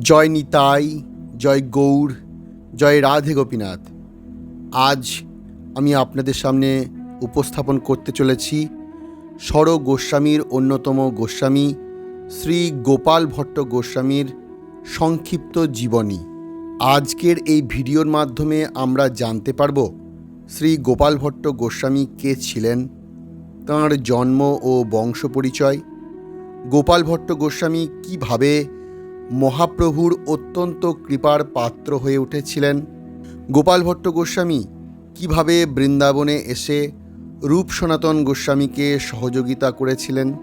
জয় নিতাই, জয় গৌর, জয় রাধে গোপীনাথ। আজ আমি আপনাদের সামনে উপস্থাপন করতে চলেছি স্বর গোস্বামীর অন্যতম গোস্বামী, শ্রী গোপাল ভট্ট গোস্বামীর সংক্ষিপ্ত জীবনী। আজকের এই ভিডিওর মাধ্যমে আমরা জানতে পারব শ্রী গোপাল ভট্ট গোস্বামী কে ছিলেন, তাঁর জন্ম ও বংশ পরিচয়, গোপাল ভট্ট গোস্বামী কীভাবে মহাপ্রভুর অত্যন্ত কৃপার পাত্র হয়ে উঠেছিলেন গোপাল ভট্ট গোস্বামী। কীভাবে বৃন্দাবনে এসে রূপ সনাতন গোস্বামীকে সহযোগিতা করেছিলেন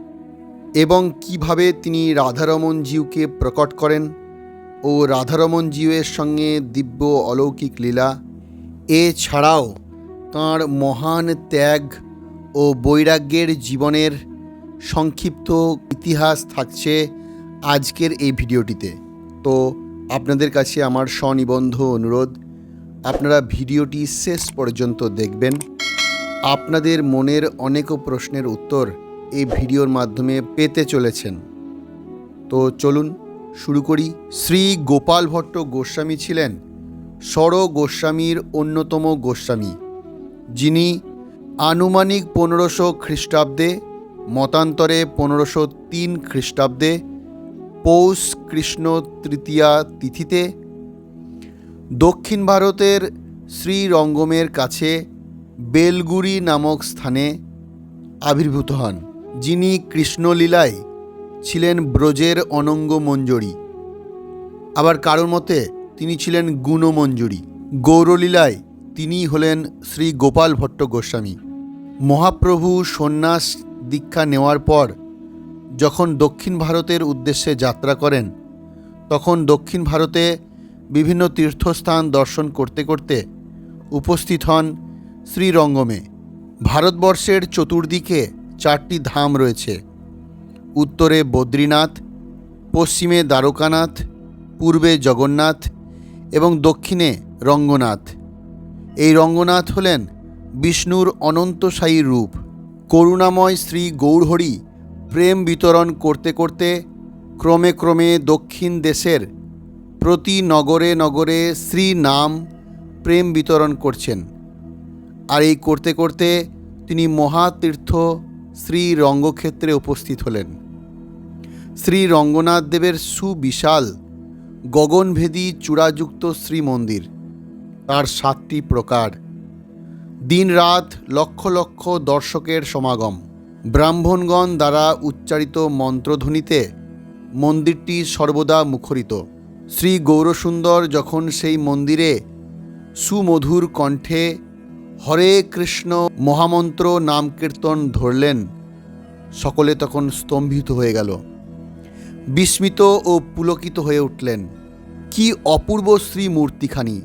এবং কীভাবে তিনি রাধারমন জিউকে প্রকট করেন ও রাধারমন জিউয়ের সঙ্গে দিব্য অলৌকিক লীলা এছাড়াও তাঁর মহান ত্যাগ ও বৈরাগ্যের জীবনের সংক্ষিপ্ত ইতিহাস থাকছে আজকের এই ভিডিওটিতে। তো আপনাদের কাছে আমার স্বনিবন্ধ অনুরোধ, আপনারা ভিডিওটি শেষ পর্যন্ত দেখবেন। আপনাদের মনের অনেক প্রশ্নের উত্তর এই ভিডিওর মাধ্যমে পেতে চলেছেন। তো চলুন শুরু করি। শ্রী গোপাল ভট্ট গোস্বামী ছিলেন স্বর গোস্বামীর অন্যতম গোস্বামী, যিনি আনুমানিক পনেরোশো খ্রিস্টাব্দে, মতান্তরে পনেরোশো তিন খ্রিস্টাব্দে পৌষ কৃষ্ণ তৃতীয়া তিথিতে দক্ষিণ ভারতের শ্রীরঙ্গমের কাছে বেলগুড়ি নামক স্থানে আবির্ভূত হন, যিনি কৃষ্ণলীলায় ছিলেন ব্রজের অনঙ্গ মঞ্জরি। আবার কারোর মতে, তিনি ছিলেন গুণমঞ্জুরি। গৌরলীলায় তিনি হলেন শ্রী গোপাল ভট্ট গোস্বামী। মহাপ্রভু সন্ন্যাস দীক্ষা নেওয়ার পর যখন দক্ষিণ ভারতের উদ্দেশ্যে যাত্রা করেন, তখন দক্ষিণ ভারতে বিভিন্ন তীর্থস্থান দর্শন করতে করতে উপস্থিত হন শ্রীরঙ্গমে। ভারতবর্ষের চতুর্দিকে চারটি ধাম রয়েছে। উত্তরে বদ্রীনাথ, পশ্চিমে দ্বারকানাথ, পূর্বে জগন্নাথ এবং দক্ষিণে রঙ্গনাথ। এই রঙ্গনাথ হলেন বিষ্ণুর অনন্তসায়ী রূপ। করুণাময় শ্রী গৌরহরি প্রেম বিতরণ করতে করতে ক্রমে ক্রমে দক্ষিণ দেশের প্রতি নগরে নগরে শ্রী নাম প্রেম বিতরণ করছেন। আর এই করতে করতে তিনি মহাতীর্থ শ্রী রঙ্গক্ষেত্রে উপস্থিত হলেন। শ্রী রঙ্গনাথ দেবের সুবিশাল, গগনভেদী, চূড়াযুক্ত শ্রীমন্দির, তার সাতটি প্রকার। দিনরাত লক্ষ লক্ষ দর্শকের সমাগম। ব্রাহ্মণগণ দ্বারা উচ্চারিত মন্ত্রধ্বনিতে মন্দিরটি সর্বদা মুখরিত। শ্রী গৌরসুন্দর যখন সেই মন্দিরে সুমধুর কণ্ঠে হরে কৃষ্ণ মহামন্ত্র নাম কীর্তন ধরলেন, সকলে তখন স্তম্ভিত হয়ে গেল। বিস্মিত ও পুলকিত হয়ে উঠলেন, কি অপূর্ব শ্রী মূর্তিখানি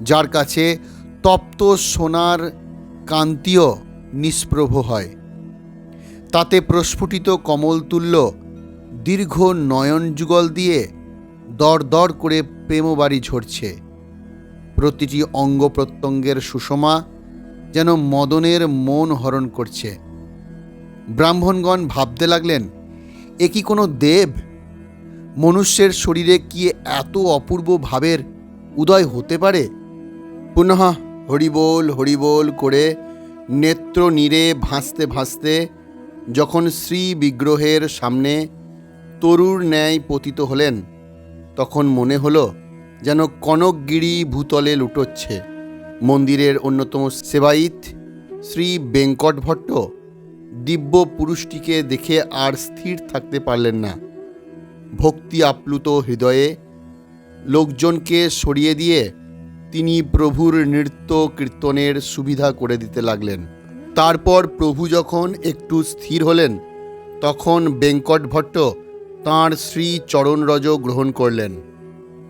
যার কাছে তপ্ত সোনার কান্তিও নিষ্প্রভ হয়। তাতে প্রস্ফুটিত কমলতুল্য দীর্ঘ নয়ন যুগল দিয়ে দর দর করে প্রেমবাড়ি ঝরছে। প্রতিটি অঙ্গ প্রত্যঙ্গের সুষমা যেন মদনের মন হরণ করছে। ব্রাহ্মণগণ ভাবতে লাগলেন, এ কি কোনো দেব? মনুষ্যের শরীরে কি এত অপূর্ব ভাবের উদয় হতে পারে? পুনঃ হরিবোল হরিবোল করে নেত্র নীরে ভাসতে ভাসতে যখন শ্রী বিগ্রহের সামনে তরুর ন্যায় পতিত হলেন, তখন মনে হলো যেন কনকগিরি ভূতলে লুটোচ্ছে। মন্দিরের অন্যতম সেবায়িত শ্রী বেঙ্কট ভট্ট দিব্য পুরুষটিকে দেখে আর স্থির থাকতে পারলেন না। ভক্তি আপ্লুত হৃদয়ে লোকজনকে সরিয়ে দিয়ে তিনি প্রভুর নৃত্য কীর্তনের সুবিধা করে দিতে লাগলেন। তারপর প্রভু যখন একটু স্থির হলেন, তখন বেঙ্কট ভট্ট তাঁর শ্রী চরণরজ গ্রহণ করলেন।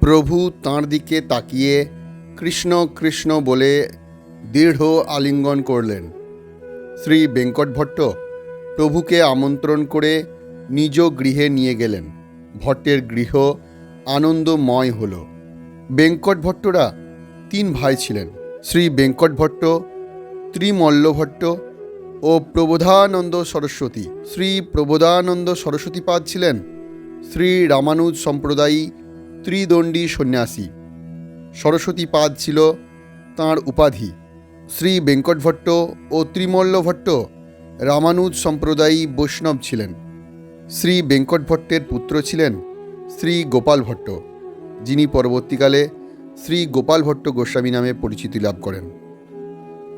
প্রভু তাঁর দিকে তাকিয়ে কৃষ্ণ কৃষ্ণ বলে দৃঢ় আলিঙ্গন করলেন। শ্রী বেঙ্কট ভট্ট প্রভুকে আমন্ত্রণ করে নিজ গৃহে নিয়ে গেলেন। ভট্টের গৃহ আনন্দময় হল। বেঙ্কট ভট্টরা তিন ভাই ছিলেন। শ্রী বেঙ্কট ভট্ট ত্রিমল্ল ভট্ট ও প্রবোধানন্দ সরস্বতী। শ্রী প্রবোধানন্দ সরস্বতীপাদ ছিলেন শ্রী রামানুজ সম্প্রদায়ী ত্রিদণ্ডী সন্ন্যাসী। সরস্বতী পাদ ছিল তাঁর উপাধি। শ্রী বেঙ্কট ভট্ট ও ত্রিমল্ল ভট্ট রামানুজ সম্প্রদায়ী বৈষ্ণব ছিলেন। শ্রী বেঙ্কট ভট্টের পুত্র ছিলেন শ্রী গোপাল ভট্ট যিনি পরবর্তীকালে শ্রী গোপাল ভট্ট গোস্বামী নামে পরিচিতি লাভ করেন।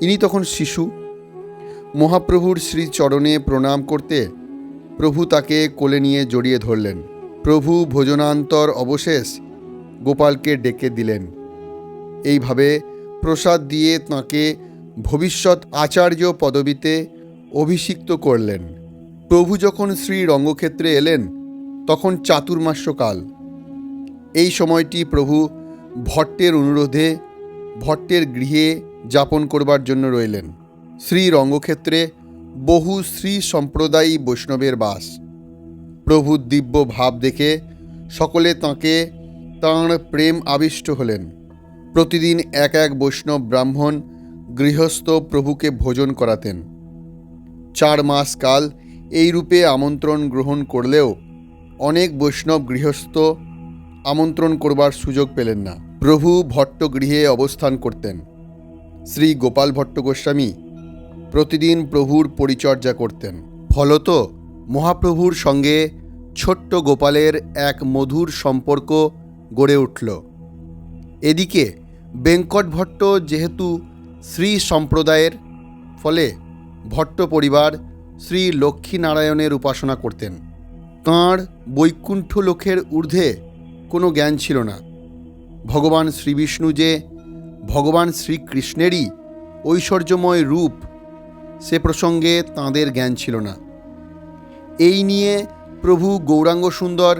ইনি তখন শিশু। মহাপ্রভুর শ্রীচরণে প্রণাম করতে প্রভু তাকে কোলে নিয়ে জড়িয়ে ধরলেন। প্রভু ভোজনান্তর অবশেষ গোপালকে ডেকে দিলেন। এইভাবে প্রসাদ দিয়ে তাঁকে ভবিষ্যৎ আচার্য পদবিতে অভিষিক্ত করলেন। প্রভু যখন শ্রী রঙ্গক্ষেত্রে এলেন, তখন চাতুর্মাস্যকাল। এই সময়টি প্রভু ভট্টের অনুরোধে, ভট্টের গৃহে যাপন করবার জন্য রইলেন। শ্রী রঙ্গক্ষেত্রে বহু শ্রী সম্প্রদায়ী বৈষ্ণবের বাস। প্রভু দিব্য ভাব দেখে সকলে তাঁকে তাঁর প্রেম আবিষ্ট হলেন। প্রতিদিন এক এক বৈষ্ণব ব্রাহ্মণ গৃহস্থ প্রভুকে ভোজন করাতেন। চার মাস কাল এই রূপে আমন্ত্রণ গ্রহণ করলেও অনেক বৈষ্ণব গৃহস্থ আমন্ত্রণ করবার সুযোগ পেলেন না। প্রভু ভট্টগৃহে অবস্থান করতেন। শ্রী গোপাল ভট্ট গোস্বামী প্রতিদিন প্রভুর পরিচর্যা করতেন। ফলত মহাপ্রভুর সঙ্গে ছোট্ট গোপালের এক মধুর সম্পর্ক গড়ে উঠল। এদিকে বেঙ্কট ভট্ট যেহেতু শ্রী সম্প্রদায়ের, ফলে ভট্ট পরিবার শ্রী লক্ষ্মীনারায়ণের উপাসনা করতেন। তাঁর বৈকুণ্ঠ লোকের ঊর্ধ্বে কোনো জ্ঞান ছিল না। ভগবান শ্রীবিষ্ণু যে ভগবান শ্রীকৃষ্ণেরই ঐশ্বর্যময় রূপ, সে প্রসঙ্গে তাঁদের জ্ঞান ছিল না। এই নিয়ে প্রভু গৌরাঙ্গ সুন্দর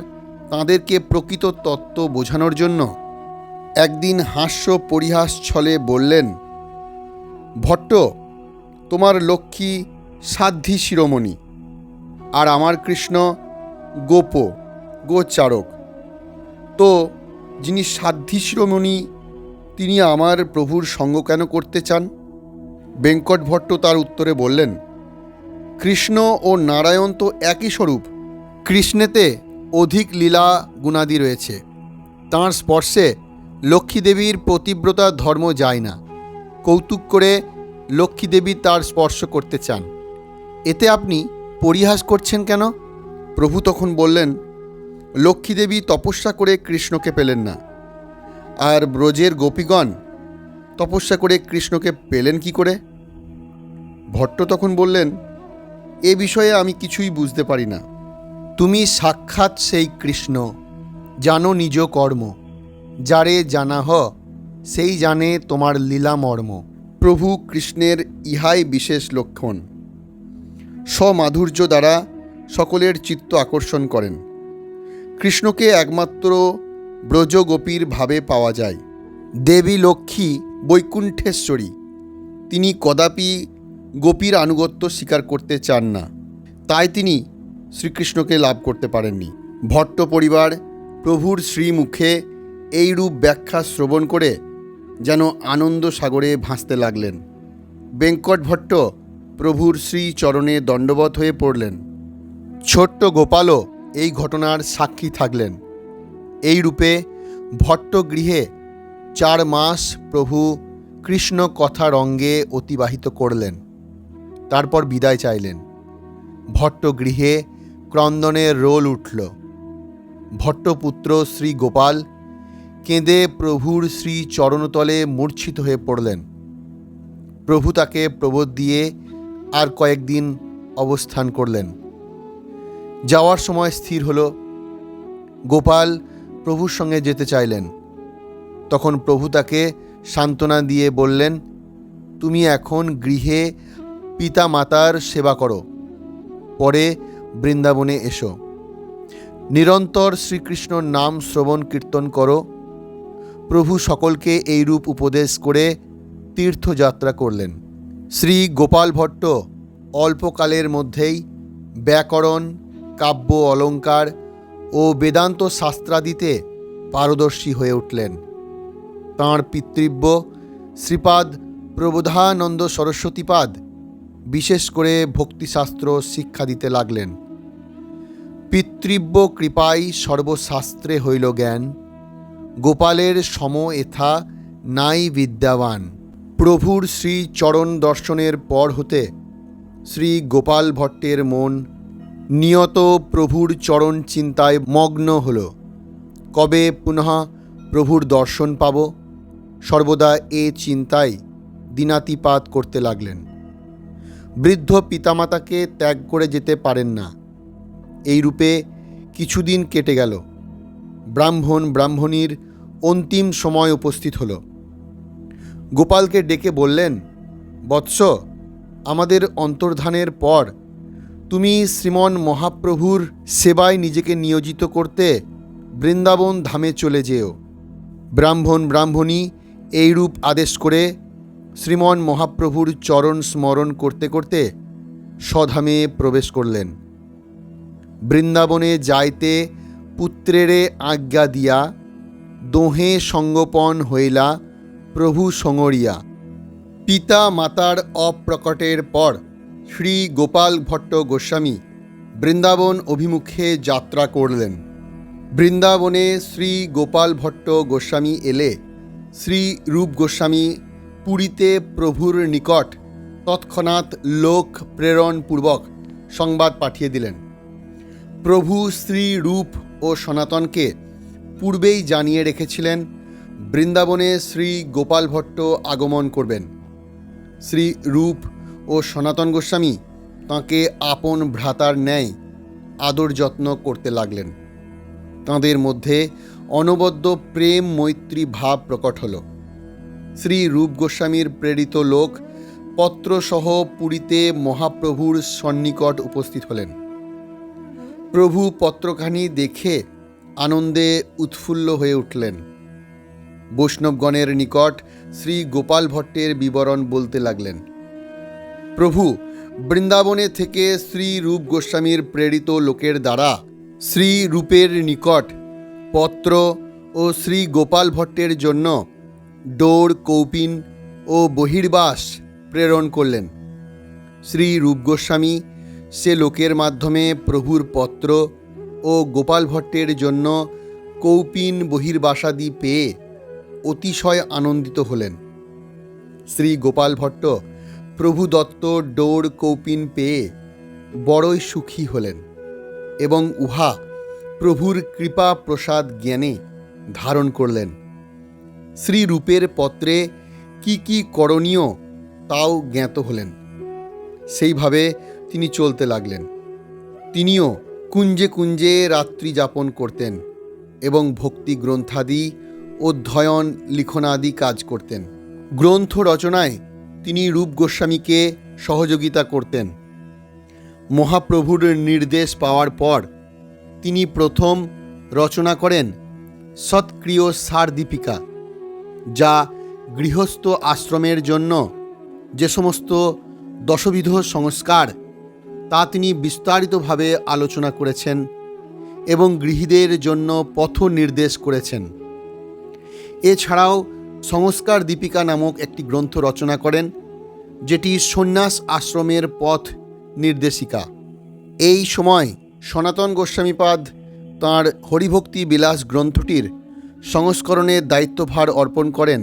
তাঁদেরকে প্রকৃত তত্ত্ব বোঝানোর জন্য একদিন হাস্য পরিহাস ছলে বললেন, ভট্ট, তোমার লক্ষ্মী সাধ্যী শিরোমণি আর আমার কৃষ্ণ গোপ, গোচারক। তো যিনি সাধ্যী শিরোমণি তিনি আমার প্রভুর সঙ্গ কেন করতে চান? বেঙ্কট ভট্ট তার উত্তরে বললেন, কৃষ্ণ ও নারায়ণ তো একই স্বরূপ, কৃষ্ণেতে অধিক লীলা গুণাদি রয়েছে। তাঁর স্পর্শে লক্ষ্মীদেবীর পতিব্রতা ধর্ম যায় না। কৌতুক করে লক্ষ্মীদেবী তার স্পর্শ করতে চান। এতে আপনি পরিহাস করছেন কেন? প্রভু তখন বললেন, লক্ষ্মীদেবী তপস্যা করে কৃষ্ণকে পেলেন না। আর ব্রজের গোপীগণ তপস্যা করে কৃষ্ণকে পেলেন কি করে? ভট্ট তখন বললেন, এ বিষয়ে আমি কিছুই বুঝতে পারি না। তুমি সাক্ষাৎ সেই কৃষ্ণ, জানো নিজ কর্ম। যারে জানা হ, সেই জানে তোমার লীলা মর্ম প্রভু কৃষ্ণের ইহাই বিশেষ লক্ষণ। স্বমাধুর্য দ্বারা সকলের চিত্ত আকর্ষণ করেন। কৃষ্ণকে একমাত্র ব্রজগোপীর ভাবে পাওয়া যায়। দেবী লক্ষ্মী বৈকুণ্ঠেশ্বরী। তিনি কদাপি গোপীর আনুগত্য স্বীকার করতে চান না। তাই তিনি শ্রীকৃষ্ণকে লাভ করতে পারেননি। ভট্ট পরিবার প্রভুর শ্রীমুখে এই রূপ ব্যাখ্যা শ্রবণ করে যেন আনন্দ সাগরে ভাসতে লাগলেন। বেঙ্কট ভট্ট প্রভুর শ্রী চরণে দণ্ডবত হয়ে পড়লেন। ছোট্ট গোপালও এই ঘটনার সাক্ষী থাকলেন। এই রূপে ভট্ট গৃহে চার মাস প্রভু কৃষ্ণ কথা রঙ্গে অতিবাহিত করলেন। তারপর বিদায় চাইলেন। ভট্ট গৃহে ক্রন্দনের রোল উঠল। ভট্টপুত্র শ্রী গোপাল কেঁদে প্রভুর শ্রী চরণতলে মূর্ছিত হয়ে পড়লেন। প্রভু তাকে প্রবোধ দিয়ে আর কয়েকদিন অবস্থান করলেন। যাওয়ার সময় স্থির হল। গোপাল প্রভুর সঙ্গে যেতে চাইলেন। তখন প্রভু তাকে সান্ত্বনা দিয়ে বললেন, তুমি এখন গৃহে পিতা মাতার সেবা করো। পরে বৃন্দাবনে এসো। নিরন্তর শ্রীকৃষ্ণর নাম শ্রবণ কীর্তন করো। প্রভু সকলকে এইরূপ উপদেশ করে তীর্থযাত্রা করলেন। শ্রী গোপাল ভট্ট অল্পকালের মধ্যেই ব্যাকরণ, কাব্য, অলঙ্কার ও বেদান্ত শাস্ত্রাদিতে পারদর্শী হয়ে উঠলেন। তাঁর পিতৃব্য শ্রীপাদ প্রবোধানন্দ সরস্বতীপাদ বিশেষ করে ভক্তিশাস্ত্র শিক্ষা দিতে লাগলেন। পিতৃব্য কৃপাই সর্বশাস্ত্রে হইল জ্ঞান, গোপালের সম এথা নাই বিদ্যাবান। প্রভুর শ্রী চরণ দর্শনের পর হতে শ্রী গোপাল ভট্টের মন নিয়ত প্রভুর চরণ চিন্তায় মগ্ন হল। কবে পুনঃ প্রভুর দর্শন পাব? সর্বদা এ চিন্তায় দিনাতিপাত করতে লাগলেন। বৃদ্ধ পিতামাতাকে ত্যাগ করে যেতে পারেন না। এই রূপে কিছুদিন কেটে গেল। ব্রাহ্মণ ব্রাহ্মণীর অন্তিম সময় উপস্থিত হল। গোপালকে ডেকে বললেন, বৎস, আমাদের অন্তর্ধানের পর তুমি শ্রীমন মহাপ্রভুর সেবায় নিজেকে নিয়োজিত করতে বৃন্দাবন ধামে চলে যেও। ব্রাহ্মণ ব্রাহ্মণী, এইরূপ আদেশ করে শ্রীমন মহাপ্রভুর চরণ স্মরণ করতে করতে স্বধামে প্রবেশ করলেন। বৃন্দাবনে যাইতে পুত্রেরে আজ্ঞা দিয়া দোহে সঙ্গপন হইলা প্রভু সঙরিয়া। পিতা মাতার অপ্রকটের পর শ্রী গোপাল ভট্ট গোস্বামী বৃন্দাবন অভিমুখে যাত্রা করলেন। বৃন্দাবনে শ্রী গোপাল ভট্ট গোস্বামী এলে শ্রী রূপ গোস্বামী পুরীতে প্রভুর নিকট তৎক্ষণাৎ লোক প্রেরণপূর্বক সংবাদ পাঠিয়ে দিলেন। প্রভু শ্রী রূপ ও সনাতনকে পূর্বেই জানিয়ে রেখেছিলেন, বৃন্দাবনে শ্রী গোপাল ভট্ট আগমন করবেন। শ্রী রূপ ও সনাতন গোস্বামী তাঁকে আপন ভ্রাতার ন্যায় আদর যত্ন করতে লাগলেন। তাঁদের মধ্যে অনবদ্য প্রেম মৈত্রী ভাব প্রকট হল। শ্রী রূপ গোস্বামীর প্রেরিত লোক পত্রসহ পুরীতে মহাপ্রভুর সন্নিকট উপস্থিত হলেন। প্রভু পত্রখানি দেখে আনন্দে উৎফুল্ল হয়ে উঠলেন। বৈষ্ণবগণের নিকট শ্রী গোপাল ভট্টের বিবরণ বলতে লাগলেন। প্রভু, বৃন্দাবনে থেকে শ্রী রূপ গোস্বামীর প্রেরিত লোকের দ্বারা শ্রী রূপের নিকট পত্র ও শ্রী গোপাল ভট্টের জন্য ডোর, কৌপিন ও বহির্বাস প্রেরণ করলেন। শ্রী রূপ গোস্বামী সে লোকের মাধ্যমে প্রভুর পত্র ও গোপাল ভট্টের জন্য কৌপিন, বহির্বাসাদি পেয়ে অতিশয় আনন্দিত হলেন। শ্রী গোপাল ভট্ট প্রভু দত্ত ডোর কৌপিন পেয়ে বড়ই সুখী হলেন এবং উহা প্রভুর কৃপা প্রসাদ জ্ঞানে ধারণ করলেন। শ্রী রূপের পত্রে কি কি করণীয় তাও জ্ঞাত হলেন। সেইভাবে তিনি চলতে লাগলেন। তিনিও কুঞ্জে কুঞ্জে রাত্রি যাপন করতেন এবং ভক্তি গ্রন্থাদি, অধ্যয়ন, লিখনাদি কাজ করতেন। গ্রন্থ রচনায় তিনি রূপ গোস্বামীকে সহযোগিতা করতেন। মহাপ্রভুর নির্দেশ পাওয়ার পর তিনি প্রথম রচনা করেন সৎক্রিয় সার দীপিকা, যা গৃহস্থ আশ্রমের জন্য যে সমস্ত দশবিধ সংস্কার তা তিনি বিস্তারিতভাবে আলোচনা করেছেন এবং গৃহীদের জন্য পথ নির্দেশ করেছেন। এছাড়াও সংস্কার দীপিকা নামক একটি গ্রন্থ রচনা করেন, যেটি সন্ন্যাস আশ্রমের পথ নির্দেশিকা। এই সময় সনাতন গোস্বামীপাদ তাঁর হরিভক্তি বিলাস গ্রন্থটির সংস্করণের দায়িত্বভার অর্পণ করেন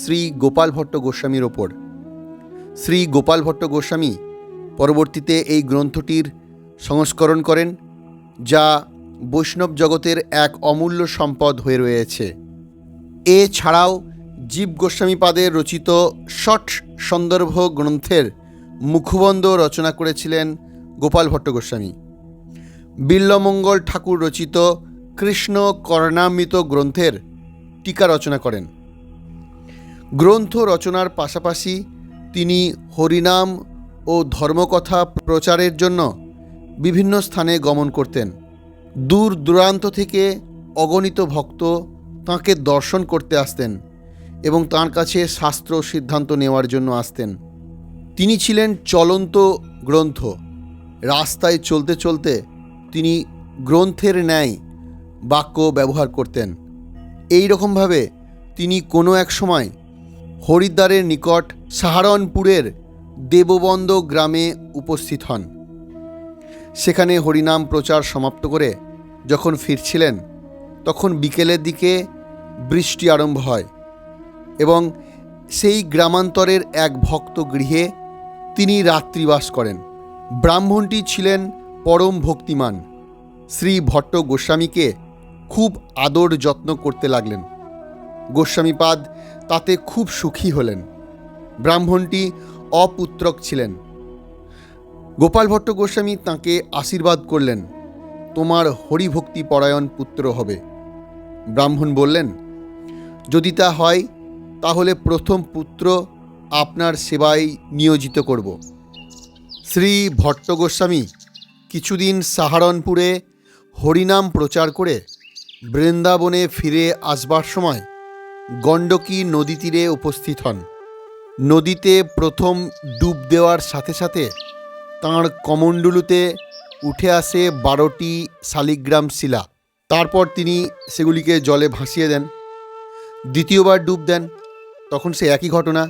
শ্রী গোপাল ভট্ট গোস্বামীর ওপর। শ্রী গোপাল ভট্ট গোস্বামী পরবর্তীতে এই গ্রন্থটির সংস্করণ করেন, যা বৈষ্ণব জগতের এক অমূল্য সম্পদ হয়ে রয়েছে। এছাড়াও জীব গোস্বামীপাদের রচিত ষট সন্দর্ভ গ্রন্থের মুখবন্ধ রচনা করেছিলেন গোপাল ভট্ট গোস্বামী বিল্লমঙ্গল ঠাকুর রচিত কৃষ্ণ কর্ণামৃত গ্রন্থের টিকা রচনা করেন। গ্রন্থ রচনার পাশাপাশি তিনি হরিনাম ও ধর্মকথা প্রচারের জন্য বিভিন্ন স্থানে গমন করতেন। দূর দূরান্ত থেকে অগণিত ভক্ত তাঁকে দর্শন করতে আসতেন। এবং তাঁর কাছে শাস্ত্র সিদ্ধান্ত নেওয়ার জন্য আসতেন। তিনি ছিলেন চলন্ত গ্রন্থ। রাস্তায় চলতে চলতে তিনি গ্রন্থের ন্যায় বাক্য ব্যবহার করতেন। এই রকমভাবে তিনি কোনো এক সময় হরিদ্বারের নিকট সাহারনপুরের দেববন্দ গ্রামে উপস্থিত হন। সেখানে হরিনাম প্রচার সমাপ্ত করে যখন ফিরছিলেন, তখন বিকেলের দিকে বৃষ্টি আরম্ভ হয়। এবং সেই গ্রামান্তরের এক ভক্ত গৃহে তিনি রাত্রিবাস করেন। ব্রাহ্মণটি ছিলেন পরম ভক্তিমান। শ্রী ভট্ট গোস্বামীকে খুব আদর যত্ন করতে লাগলেন। গোস্বামীপাদ তাতে খুব সুখী হলেন। ব্রাহ্মণটি অপুত্রক ছিলেন। গোপাল ভট্ট গোস্বামী তাঁকে আশীর্বাদ করলেন, তোমার হরিভক্তি পরায়ণ পুত্র হবে। ব্রাহ্মণ বললেন, যদি তা হয় তাহলে প্রথম পুত্র আপনার সেবায় নিয়োজিত করব। শ্রী ভট্ট গোস্বামী কিছুদিন সাহারনপুরে হরিনাম প্রচার করে বৃন্দাবনে ফিরে আসবার সময় গণ্ডকী নদী তীরে উপস্থিত হন। নদীতে প্রথম ডুব দেওয়ার সাথে সাথে তাঁর কমণ্ডলুতে উঠে আসে বারোটি শালিগ্রাম শিলা। তারপর তিনি সেগুলিকে জলে ভাসিয়ে দেন। দ্বিতীয়বার ডুব দেন। তখন সে একই ঘটনা।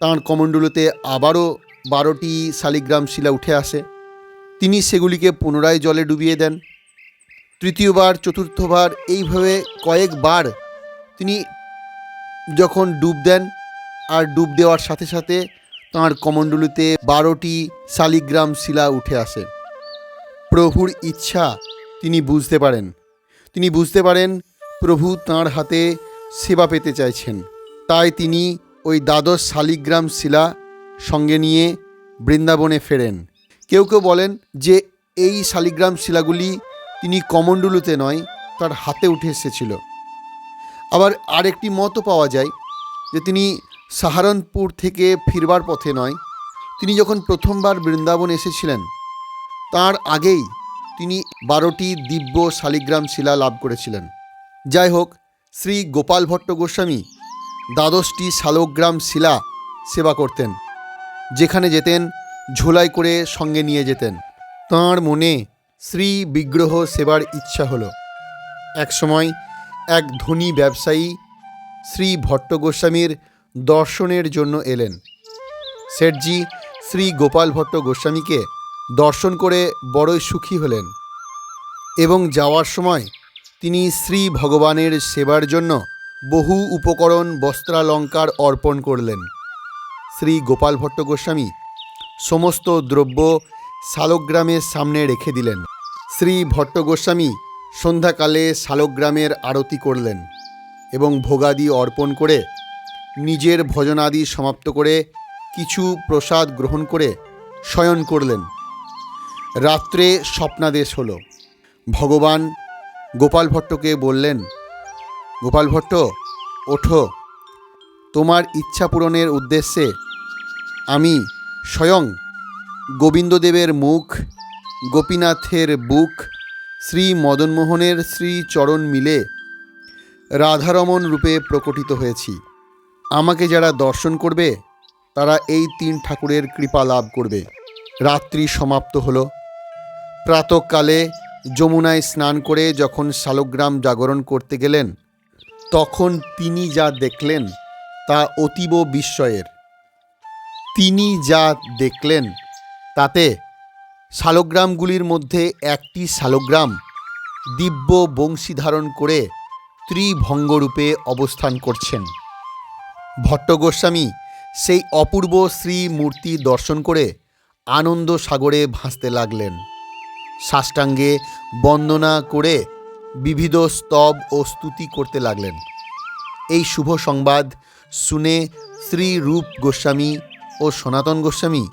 তাঁর কমণ্ডলুতে আবারও বারোটি শালিগ্রাম শিলা উঠে আসে। তিনি সেগুলিকে পুনরায় জলে ডুবিয়ে দেন। তৃতীয়বার, চতুর্থবার এইভাবে কয়েকবার তিনি যখন ডুব দেন আর ডুব দেওয়ার সাথে সাথে তাঁর কমণ্ডলুতে বারোটি শালিগ্রাম শিলা উঠে আসে। প্রভুর ইচ্ছা তিনি বুঝতে পারেন। তিনি বুঝতে পারেন প্রভু তাঁর হাতে সেবা পেতে চাইছেন। তাই তিনি ওই দ্বাদশ শালিগ্রাম শিলা সঙ্গে নিয়ে বৃন্দাবনে ফেরেন। কেউ কেউ বলেন যে এই শালিগ্রাম শিলাগুলি তিনি কমণ্ডলুতে নয়, তার হাতে উঠে এসেছিল। আবার আরেকটি মতও পাওয়া যায় যে তিনি সাহারনপুর থেকে ফিরবার পথে নয়, তিনি যখন প্রথমবার বৃন্দাবন এসেছিলেন, তার আগেই তিনি বারোটি দিব্য শালিগ্রাম শিলা লাভ করেছিলেন। যাই হোক, শ্রী গোপাল ভট্ট গোস্বামী দ্বাদশটি শালগ্রাম শিলা সেবা করতেন, যেখানে যেতেন, ঝোলাই করে সঙ্গে নিয়ে যেতেন। তাঁর মনে শ্রী বিগ্রহ সেবার ইচ্ছা হলো। একসময় এক ধনী ব্যবসায়ী শ্রী ভট্ট গোস্বামীর দর্শনের জন্য এলেন। শেঠজি শ্রী গোপাল ভট্ট গোস্বামীকে দর্শন করে বড়ই সুখী হলেন এবং যাওয়ার সময় তিনি শ্রী ভগবানের সেবার জন্য বহু উপকরণ, বস্ত্রালঙ্কার অর্পণ করলেন। শ্রী গোপাল ভট্ট গোস্বামী সমস্ত দ্রব্য শালগ্রামের সামনে রেখে দিলেন। শ্রী ভট্ট গোস্বামী সন্ধ্যাকালে শালগ্রামের আরতি করলেন এবং ভোগাদি অর্পণ করে নিজের ভজনাদি সমাপ্ত করে কিছু প্রসাদ গ্রহণ করে শয়ন করলেন। রাত্রে স্বপ্নাদেশ হল। ভগবান গোপাল ভট্টকে বললেন গোপাল ভট্ট, ওঠো। তোমার ইচ্ছা পূরণের উদ্দেশ্যে আমি স্বয়ং গোবিন্দদেবের মুখ, গোপীনাথের বুক, শ্রী মদনমোহনের শ্রী চরণ মিলে রাধারমণ রূপে প্রকটিত হয়েছি। আমাকে যারা দর্শন করবে, তারা এই তিন ঠাকুরের কৃপা লাভ করবে। রাত্রি সমাপ্ত হল। প্রাতকালে যমুনায় স্নান করে যখন শালগ্রাম জাগরণ করতে গেলেন তখন তিনি যা দেখলেন, তা অতীব বিস্ময়ের। তিনি যা দেখলেন, তাতে শালগ্রামগুলির মধ্যে একটি শালগ্রাম দিব্য বংশী ধারণ করে ত্রিভঙ্গরূপে অবস্থান করছেন। ভট্ট গোস্বামী সেই অপূর্ব শ্রী মূর্তি দর্শন করে আনন্দ সাগরে ভাসতে লাগলেন। সাষ্টাঙ্গে বন্দনা করে বিবিধ স্তব ও স্তুতি করতে লাগলেন। এই শুভ সংবাদ শুনে শ্রী রূপ গোস্বামী ও সনাতন গোস্বামী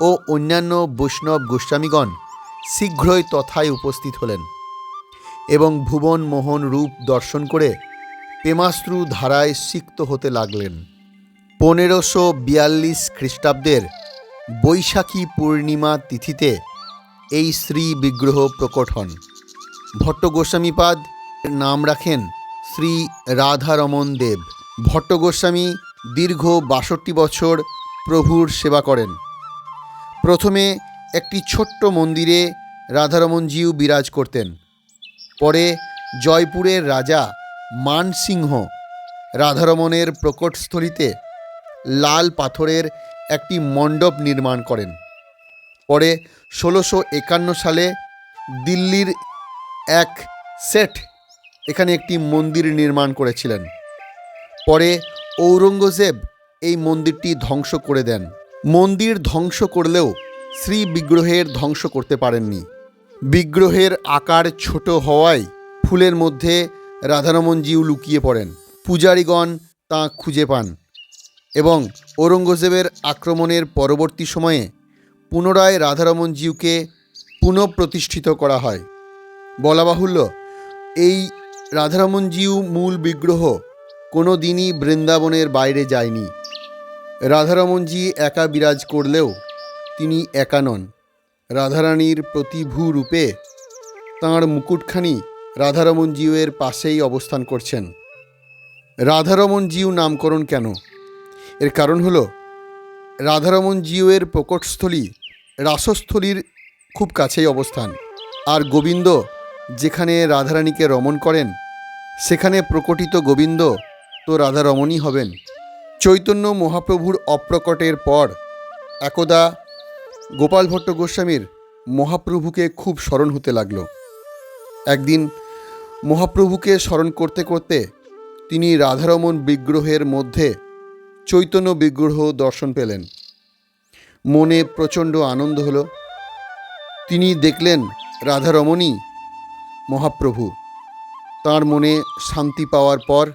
ও অন্যান্য বৈষ্ণব গোস্বামীগণ শীঘ্রই তথায় উপস্থিত হলেন এবং ভুবন মোহন রূপ দর্শন করে প্রেমাশ্রু ধারায় সিক্ত হতে লাগলেন। পনেরোশো বিয়াল্লিশ খ্রিস্টাব্দের বৈশাখী পূর্ণিমা তিথিতে এই শ্রী বিগ্রহ প্রকট হন। ভট্ট গোস্বামীপাদ নাম রাখেন শ্রী রাধারমন দেব। ভট্ট গোস্বামী দীর্ঘ বাষট্টি বছর প্রভুর সেবা করেন। প্রথমে একটি ছোট্ট মন্দিরে রাধারমনজিউ বিরাজ করতেন। পরে জয়পুরের রাজা মানসিংহ রাধারমণের প্রকটস্থলিতে লাল পাথরের একটি মণ্ডপ নির্মাণ করেন। পরে ষোলোশো একান্ন সালে দিল্লির এক সেট এখানে একটি মন্দির নির্মাণ করেছিলেন। পরে ঔরঙ্গজেব এই মন্দিরটি ধ্বংস করে দেন। মন্দির ধ্বংস করলেও শ্রী বিগ্রহের ধ্বংস করতে পারেননি। বিগ্রহের আকার ছোট হওয়ায় ফুলের মধ্যে রাধারমনজিউ লুকিয়ে পড়েন। পূজারীগণ তা খুঁজে পান এবং ঔরঙ্গজেবের আক্রমণের পরবর্তী সময়ে পুনরায় রাধারমনজিউকে পুনঃপ্রতিষ্ঠিত করা হয়। বলা বাহুল্য, এই রাধারমনজিউ মূল বিগ্রহ, কোনো দিনই বৃন্দাবনের বাইরে যায়নি। রাধারমনজি একা বিরাজ করলেও তিনি একা নন। রাধারানীর প্রতিভূ রূপে তাঁর মুকুটখানি রাধারমনজিউয়ের পাশেই অবস্থান করছেন। রাধারমনজিউ নামকরণ কেন? এর কারণ হলো রাধারমনজিউয়ের প্রকটস্থলী রাসস্থলীর খুব কাছেই অবস্থান। আর গোবিন্দ যেখানে রাধারানীকে রমণ করেন, সেখানে প্রকটিত গোবিন্দ তো রাধারমণই হবেন। চৈতন্য মহাপ্রভুর অপ্রকটের পর একদা গোপাল ভট্ট গোস্বামীর মহাপ্রভুকে খুব স্মরণ হতে লাগল। একদিন মহাপ্রভুকে স্মরণ করতে করতে তিনি রাধারমণ বিগ্রহের মধ্যে চৈতন্য বিগ্রহ দর্শন পেলেন। মনে প্রচণ্ড আনন্দ হলো। তিনি দেখলেন রাধারমণী মহাপ্রভু। তার মনে শান্তি পাওয়ার পর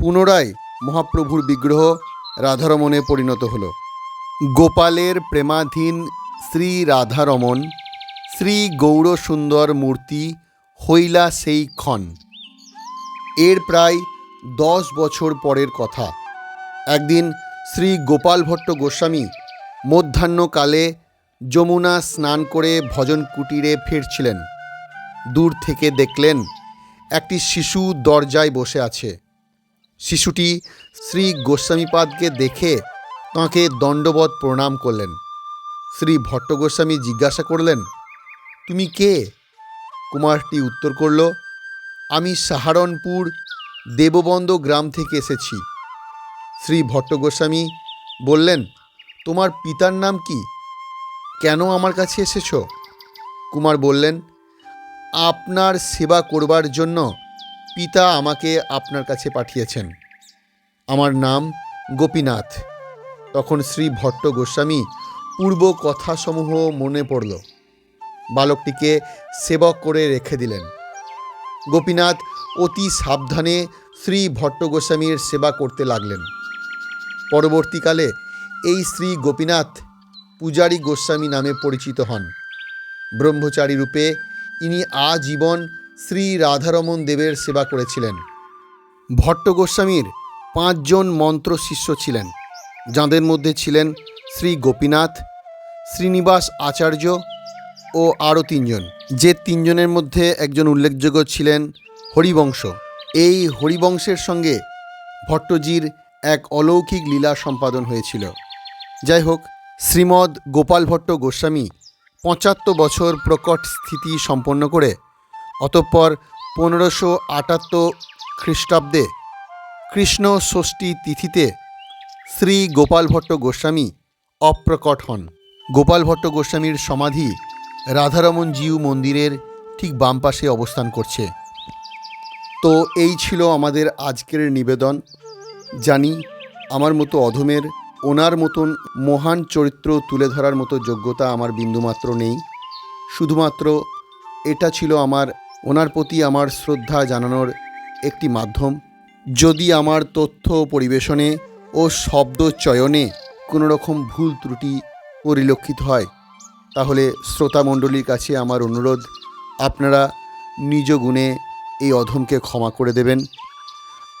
পুনরায় মহাপ্রভুর বিগ্রহ রাধারমণে পরিণত হল। গোপালের প্রেমাধীন শ্রী রাধারমণ, শ্রী গৌরসুন্দর মূর্তি হইলা সেই ক্ষণ। এর প্রায় দশ বছর পরের কথা। একদিন শ্রী গোপাল ভট্ট গোস্বামী মধ্যাহ্নকালে যমুনা স্নান করে ভজন কুটিরে ফিরছিলেন। দূর থেকে দেখলেন একটি শিশু দরজায় বসে আছে। শিশুটি শ্রী গোস্বামীপাদকে দেখে তাঁকে দণ্ডবধ প্রণাম করলেন। শ্রী ভট্ট গোস্বামী জিজ্ঞাসা করলেন, তুমি কে? কুমারটি উত্তর করল, আমি সাহারনপুর দেববন্দ গ্রাম থেকে এসেছি। শ্রী ভট্ট গোস্বামী বললেন, তোমার পিতার নাম কি? কেন আমার কাছে এসেছ? কুমার বললেন আপনার সেবা করবার জন্য পিতা আমাকে আপনার কাছে পাঠিয়েছেন। আমার নাম গোপীনাথ। তখন শ্রী ভট্ট গোস্বামী পূর্ব কথাসমূহ মনে পড়ল। বালকটিকে সেবক করে রেখে দিলেন। গোপীনাথ অতি সাবধানে শ্রী ভট্ট গোস্বামীর সেবা করতে লাগলেন। পরবর্তীকালে এই শ্রী গোপীনাথ পূজারী গোস্বামী নামে পরিচিত হন। ব্রহ্মচারী রূপে ইনি আজীবন শ্রী রাধারমণ দেবের সেবা করেছিলেন। ভট্ট গোস্বামীর পাঁচজন মন্ত্র শিষ্য ছিলেন, যাঁদের মধ্যে ছিলেন শ্রী গোপীনাথ, শ্রীনিবাস আচার্য ও আরও তিনজন। যে তিনজনের মধ্যে একজন উল্লেখযোগ্য ছিলেন হরিবংশ। এই হরিবংশের সঙ্গে ভট্টজির এক অলৌকিক লীলা সম্পাদন হয়েছিল। যাই হোক, শ্রীমদ গোপাল ভট্ট গোস্বামী পঁচাত্তর বছর প্রকট স্থিতি সম্পন্ন করে, অতঃপর পনেরোশো আটাত্তর খ্রিস্টাব্দে কৃষ্ণ ষষ্ঠী তিথিতে শ্রী গোপাল ভট্ট গোস্বামী অপ্রকট হন। গোপাল ভট্ট গোস্বামীর সমাধি রাধারমণ জিউ মন্দিরের ঠিক বাম পাশে অবস্থান করছে। তো এই ছিল আমাদের আজকের নিবেদন। জানি আমার মতো অধমের ওনার মতন মহান চরিত্র তুলে ধরার মতো যোগ্যতা আমার বিন্দুমাত্র নেই। শুধুমাত্র এটা ছিল আমার, ওনার প্রতি আমার শ্রদ্ধা জানানোর একটি মাধ্যম। যদি আমার তথ্য পরিবেশনে ও শব্দ চয়নে কোনো রকম ভুল ত্রুটি পরিলক্ষিত হয়, তাহলে শ্রোতামণ্ডলীর কাছে আমার অনুরোধ, আপনারা নিজ গুণে এই অধমকে ক্ষমা করে দেবেন।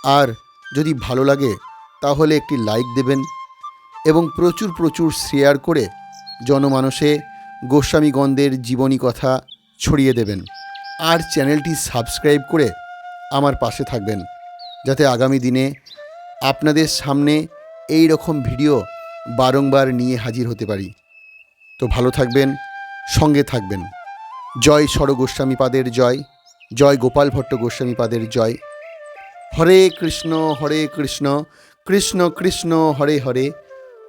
আর যদি ভালো লাগে, তাহলে একটি লাইক দেবেন। এবং প্রচুর প্রচুর শেয়ার করে জনমানসে গোস্বামীগণদের জীবনী কথা ছড়িয়ে দেবেন। আর চ্যানেলটি সাবস্ক্রাইব করে আমার পাশে থাকবেন, যাতে আগামী দিনে আপনাদের সামনে এই রকম ভিডিও বারংবার নিয়ে হাজির হতে পারি। তো ভালো থাকবেন, সঙ্গে থাকবেন। জয় সর গোস্বামীপাদের জয় জয় গোপাল ভট্ট গোস্বামীপাদের জয়। হরে কৃষ্ণ হরে কৃষ্ণ কৃষ্ণ কৃষ্ণ, হরে হরে।